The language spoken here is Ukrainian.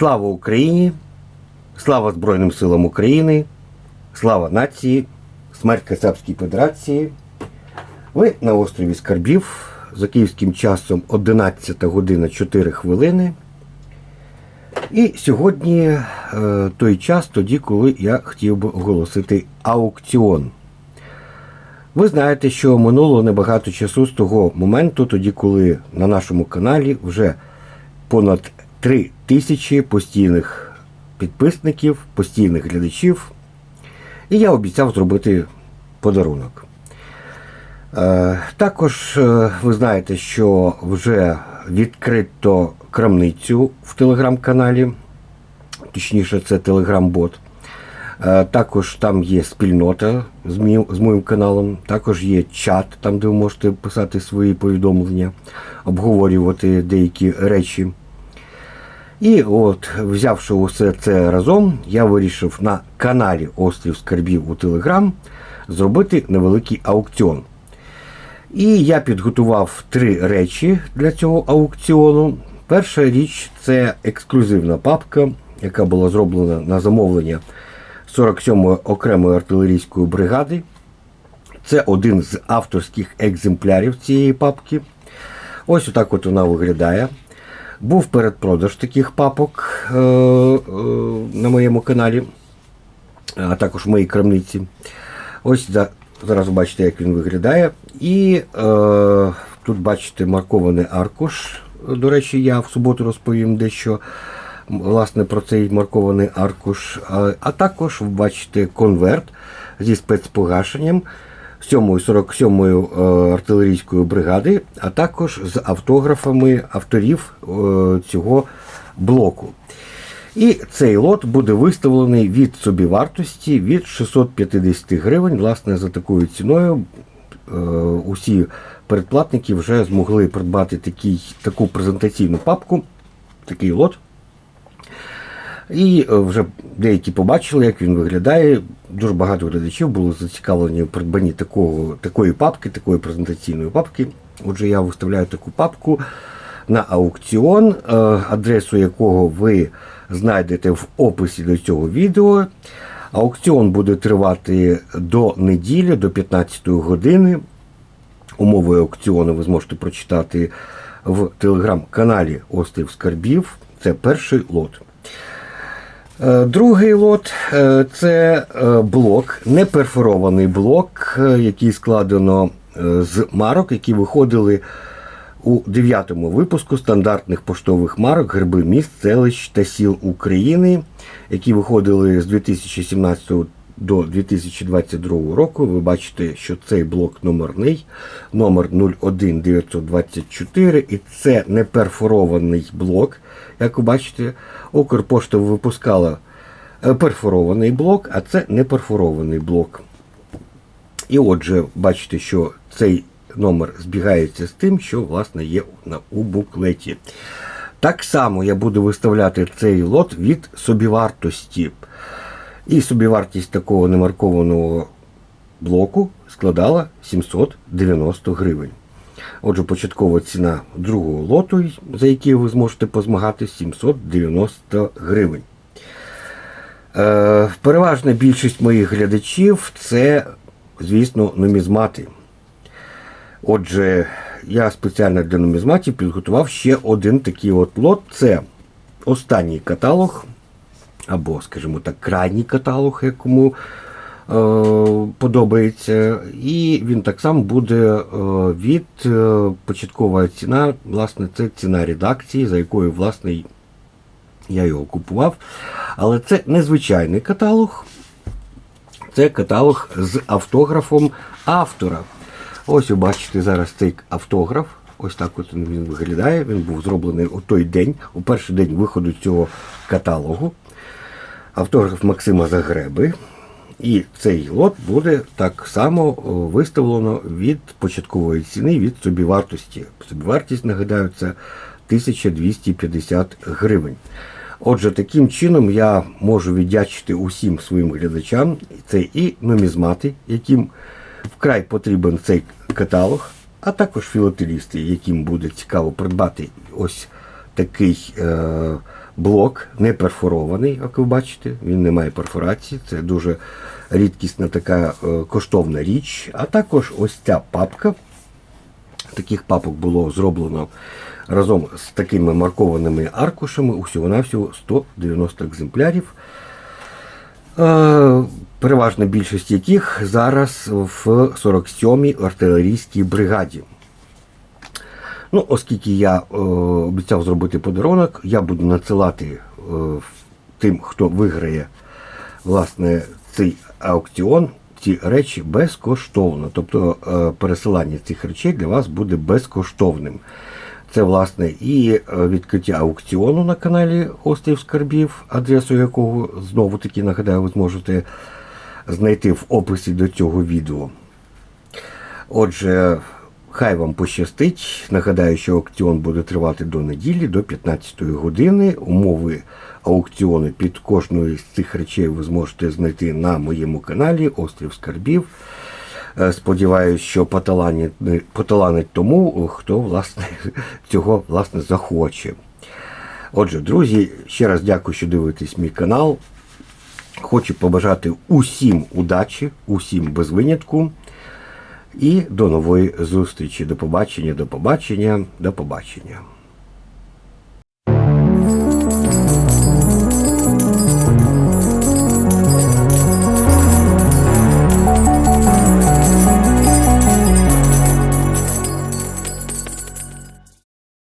Слава Україні! Слава Збройним силам України! Слава нації! Смерть Кацапській Федерації! Ви на острові Скарбів за київським часом 11 година 4 хвилини. І сьогодні е, той час, тоді, коли я хотів би оголосити аукціон. Ви знаєте, що минуло небагато часу з того моменту, тоді, коли на нашому каналі вже понад 3 тисячі постійних підписників, постійних глядачів. І я обіцяв зробити подарунок. Е, Також е, ви знаєте, що вже відкрито крамницю в телеграм-каналі, точніше, це телеграм-бот. Е, Також там є спільнота з моїм, з моїм каналом, також є чат, там, де ви можете писати свої повідомлення, обговорювати деякі речі. І от, взявши усе це разом, я вирішив на каналі Острів Скарбів у Телеграм зробити невеликий аукціон. І я підготував три речі для цього аукціону. Перша річ це ексклюзивна папка, яка була зроблена на замовлення 47-ї окремої артилерійської бригади. Це один з авторських екземплярів цієї папки. Ось отак от вона виглядає. Був передпродаж таких папок е- е- на моєму каналі, а також в моїй крамниці. Ось за- зараз бачите, як він виглядає. І е- тут бачите маркований аркуш. До речі, я в суботу розповім дещо власне про цей маркований аркуш. А, а також бачите конверт зі спецпогашенням 7-ї 47-ї е, артилерійської бригади, а також з автографами авторів е, цього блоку. І цей лот буде виставлений від собівартості від 650 гривень. Власне, за такою ціною е, усі передплатники вже змогли придбати такий, таку презентаційну папку, такий лот. І е, вже деякі побачили, як він виглядає. Дуже багато глядачів було зацікавлені в придбанні такого, такої папки, такої презентаційної папки. Отже, я виставляю таку папку на аукціон, е, адресу якого ви знайдете в описі до цього відео. Аукціон буде тривати до неділі, до 15 години. Умови аукціону ви зможете прочитати в телеграм-каналі Острів Скарбів. Це перший лот. Е, Другий лот е, це е, блок, неперфорований блок, який складено з марок, які виходили у дев'ятому випуску стандартних поштових марок Герби міст, селищ та сіл України, які виходили з 2017 до 2022 року. Ви бачите, що цей блок номерний, номер 01924, і це неперфорований блок. Як ви бачите, Укрпошта випускала е, перфорований блок, а це неперфорований блок. І отже, бачите, що цей номер збігається з тим, що власне є у буклеті. Так само я буду виставляти цей лот від собівартості. І собівартість такого немаркованого блоку складала 790 гривень. Отже, початкова ціна другого лоту, за який ви зможете позмагати, 790 гривень. Е, переважна більшість моїх глядачів це, звісно, нумізмати. Отже, я спеціально для нумізматів підготував ще один такий от лот. Це останній каталог, або, скажімо так, крайній каталог, якому е, подобається. І він так само буде е, від е, початкова ціна, власне, це ціна редакції, за якою, власне, я його купував. Але це незвичайний каталог. Це каталог з автографом автора. Ось ви бачите зараз цей автограф. Ось так от він виглядає. Він був зроблений у той день, у перший день виходу цього каталогу. Автограф Максима Загреби. І цей лот буде так само виставлено від початкової ціни від собівартості. Собівартість, нагадаю, це 1250 гривень. Отже, таким чином я можу віддячити усім своїм глядачам. Це і нумізмати, яким вкрай потрібен цей каталог, а також філателісти, яким буде цікаво придбати ось такий е, блок не перфорований, як ви бачите, він не має перфорації. Це дуже рідкісна така е, коштовна річ. А також ось ця папка. Таких папок було зроблено разом з такими маркованими аркушами усього-навсього 190 екземплярів. Е, Переважна більшість яких зараз в 47-й артилерійській бригаді. Ну, оскільки я е, обіцяв зробити подарунок, я буду надсилати е, тим, хто виграє власне цей аукціон, ці речі безкоштовно. Тобто е, пересилання цих речей для вас буде безкоштовним. Це, власне, і е, відкриття аукціону на каналі Острів Скарбів, адресу якого знову таки нагадаю, ви зможете знайти в описі до цього відео. Отже, хай вам пощастить. Нагадаю, що аукціон буде тривати до неділі, до 15 години. Умови аукціону під кожною з цих речей ви зможете знайти на моєму каналі Острів Скарбів. Е, Сподіваюсь, що поталанить, поталанить тому, хто власне цього власне захоче. Отже, друзі, ще раз дякую, що дивитесь мій канал. Хочу побажати усім удачі, усім без винятку. І до нової зустрічі. До побачення, до побачення, до побачення.